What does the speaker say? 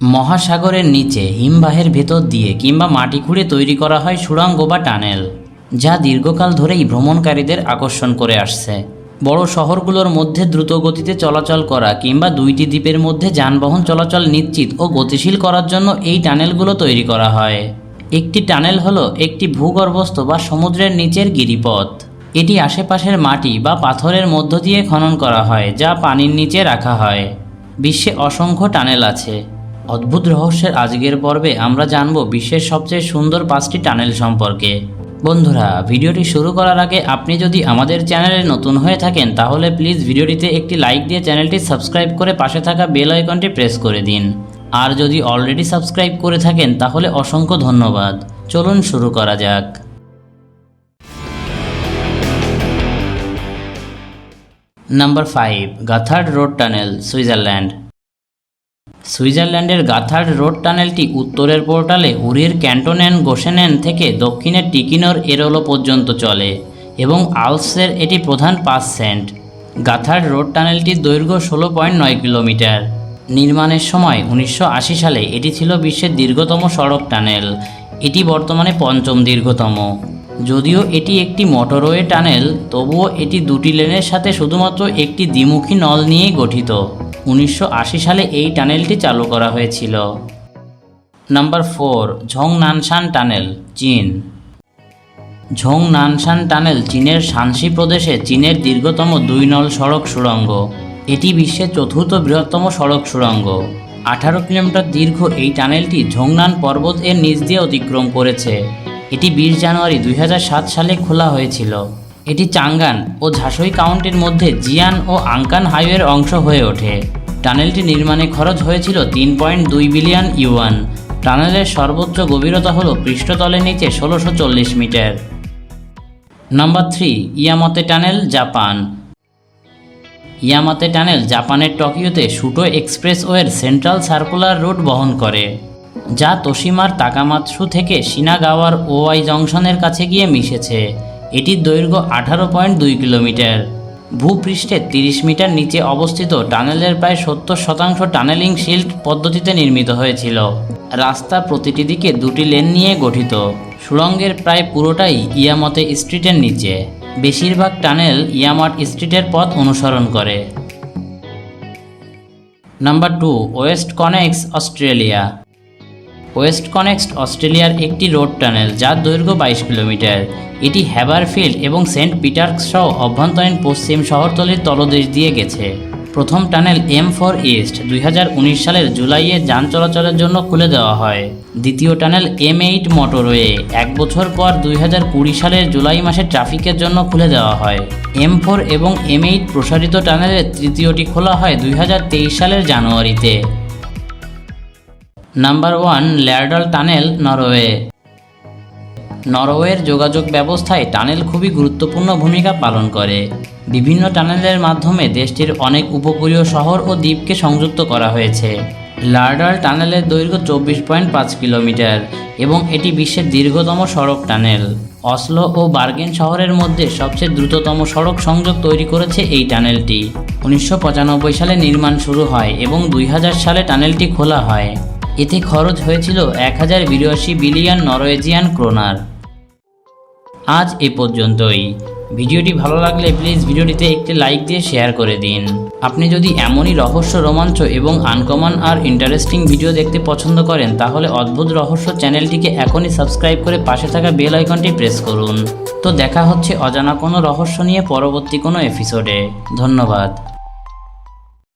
মহাসাগরের নিচে হিমবাহের ভেতর দিয়ে কিংবা মাটি খুঁড়ে তৈরি করা হয় সুড়ঙ্গ বা টানেল, যা দীর্ঘকাল ধরেই ভ্রমণকারীদের আকর্ষণ করে আসছে। বড় শহরগুলোর মধ্যে দ্রুত গতিতে চলাচল করা কিংবা দুইটি দ্বীপের মধ্যে যানবাহন চলাচল নিশ্চিত ও গতিশীল করার জন্য এই টানেলগুলো তৈরি করা হয়। একটি টানেল হলো একটি ভূগর্ভস্থ বা সমুদ্রের নিচের গিরিপথ। এটি আশেপাশের মাটি বা পাথরের মধ্য দিয়ে খনন করা হয়, যা পানির নিচে রাখা হয়। বিশ্বে অসংখ্য টানেল আছে। অদ্ভুত রহস্যের আজকের পর্বে আমরা জানব বিশ্বের সবচেয়ে সুন্দর পাঁচটি টানেল সম্পর্কে। বন্ধুরা, ভিডিওটি শুরু করার আগে আপনি যদি আমাদের চ্যানেলে নতুন হয়ে থাকেন, তাহলে প্লিজ ভিডিওটিতে একটি লাইক দিয়ে চ্যানেলটি সাবস্ক্রাইব করে পাশে থাকা বেল আইকনটি প্রেস করে দিন। আর যদি অলরেডি সাবস্ক্রাইব করে থাকেন, তাহলে অসংখ্য ধন্যবাদ। চলুন শুরু করা যাক। Number five, Gotthard road tunnel, Switzerland. সুইজারল্যান্ডের গাথার্ড রোড টানেলটি উত্তরের পোর্টালে উরির ক্যান্টোনেন গোসেনেন থেকে দক্ষিণের টিকিনোর এরোলো পর্যন্ত চলে এবং আলসের এটি প্রধান পাস সেন্ট গাথার্ড রোড টানেলটির দৈর্ঘ্য ষোলো পয়েন্ট নয় কিলোমিটার। নির্মাণের সময় উনিশশো আশি সালে এটি ছিল বিশ্বের দীর্ঘতম সড়ক টানেল। এটি বর্তমানে পঞ্চম দীর্ঘতম। যদিও এটি একটি মোটরওয়ে টানেল, তবুও এটি দুটি লেনের সাথে শুধুমাত্র একটি দ্বিমুখী নল নিয়ে গঠিত। উনিশশো আশি সালে এই টানেলটি চালু করা হয়েছিল। নাম্বার ফোর ঝং নানশান টানেল, চীন। ঝং নানশান টানেল চীনের শানসি প্রদেশে চীনের দীর্ঘতম দুই নল সড়ক সুড়ঙ্গ। এটি বিশ্বের চতুর্থ বৃহত্তম সড়ক সুড়ঙ্গ। আঠারো কিলোমিটার দীর্ঘ এই টানেলটি ঝংনান পর্বত এর নিচ দিয়ে অতিক্রম করেছে। এটি বিশ জানুয়ারি দুই হাজার সাত সালে খোলা হয়েছিল। এটি চাঙ্গান ও ঝাঁসই কাউন্টির মধ্যে জিয়ান ও আঙ্কান হাইওয়ের অংশ হয়ে ওঠে। টানেলটি নির্মাণে খরচ হয়েছিল তিন পয়েন্ট দুই বিলিয়ন ইউয়ান। টানেলের সর্বোচ্চ গভীরতা হল পৃষ্ঠতলের নিচে ষোলোশো চল্লিশ metre. Number three, Yamate tunnel, Japan. Yamate tunnel, জাপানের টোকিওতে শুটো এক্সপ্রেসওয়ের সেন্ট্রাল সার্কুলার রুট বহন করে, যা তোশিমার তাকামাৎসু থেকে শিনাগাওয়ার ওয়াই জংশনের কাছে গিয়ে মিশেছে। এটির দৈর্ঘ্য আঠারো পয়েন্ট দুই কিলোমিটার। ভূপৃষ্ঠের তিরিশ মিটার নিচে অবস্থিত টানেলের প্রায় সত্তর শতাংশ টানেলিং শিল্ড পদ্ধতিতে নির্মিত হয়েছিল। রাস্তা প্রতিটি দিকে দুটি লেন নিয়ে গঠিত। সুড়ঙ্গের প্রায় পুরোটাই ইয়ামতে স্ট্রিটের নিচে। বেশিরভাগ টানেল ইয়ামাট স্ট্রিটের পথ অনুসরণ করে। Number two, WestConnex, Australia. WestConnex অস্ট্রেলিয়ার একটি রোড টানেল যার দৈর্ঘ্য বাইশ কিলোমিটার। এটি হ্যাবারফিল্ড এবং সেন্ট পিটার্স সহ অভ্যন্তরীণ পশ্চিম শহরতলির তলদেশ দিয়ে গেছে। প্রথম টানেল এম ফর ইস্ট দুই হাজার উনিশ সালের জুলাইয়ে যান চলাচলের জন্য খুলে দেওয়া হয়। দ্বিতীয় টানেল এম এইট মোটরওয়ে এক বছর পর দুই হাজার কুড়ি সালের জুলাই মাসে ট্রাফিকের জন্য খুলে দেওয়া হয়। এম ফোর এবং এম এইট প্রসারিত টানেলের তৃতীয়টি খোলা হয় দুই হাজার তেইশ সালের জানুয়ারিতে। Number one Laerdal tunnel Norway নরওয়ের যোগাযোগ ব্যবস্থায় টানেল খুবই গুরুত্বপূর্ণ ভূমিকা পালন করে। বিভিন্ন টানেলের মাধ্যমে দেশটির অনেক উপকূলীয় শহর ও দ্বীপকে সংযুক্ত করা হয়েছে। লার্ডাল টানেলের দৈর্ঘ্য চব্বিশ পয়েন্ট পাঁচ কিলোমিটার এবং এটি বিশ্বের দীর্ঘতম সড়ক টানেল অসলো ও বার্গেন শহরের মধ্যে সবচেয়ে দ্রুততম সড়ক সংযোগ তৈরি করেছে এই টানেলটি উনিশশো পঁচানব্বই সালে নির্মাণ শুরু হয় এবং দুই হাজার সালে টানেলটি খোলা হয়। এতে খরচ হয়েছিল এক হাজার বিরাশি বিলিয়ন নরওয়েজিয়ান ক্রোনার। আজ এ পর্যন্তই। ভিডিওটি ভালো লাগলে প্লিজ ভিডিওটিতে একটি লাইক দিয়ে শেয়ার করে দিন। আপনি যদি এমনই রহস্য, রোমাঞ্চ এবং আনকমন আর ইন্টারেস্টিং ভিডিও দেখতে পছন্দ করেন, তাহলে অদ্ভুত রহস্য চ্যানেলটিকে এখনই সাবস্ক্রাইব করে পাশে থাকা বেল আইকনটি প্রেস করুন। তো দেখা হচ্ছে অজানা কোনো রহস্য নিয়ে পরবর্তী কোনো এপিসোডে। ধন্যবাদ।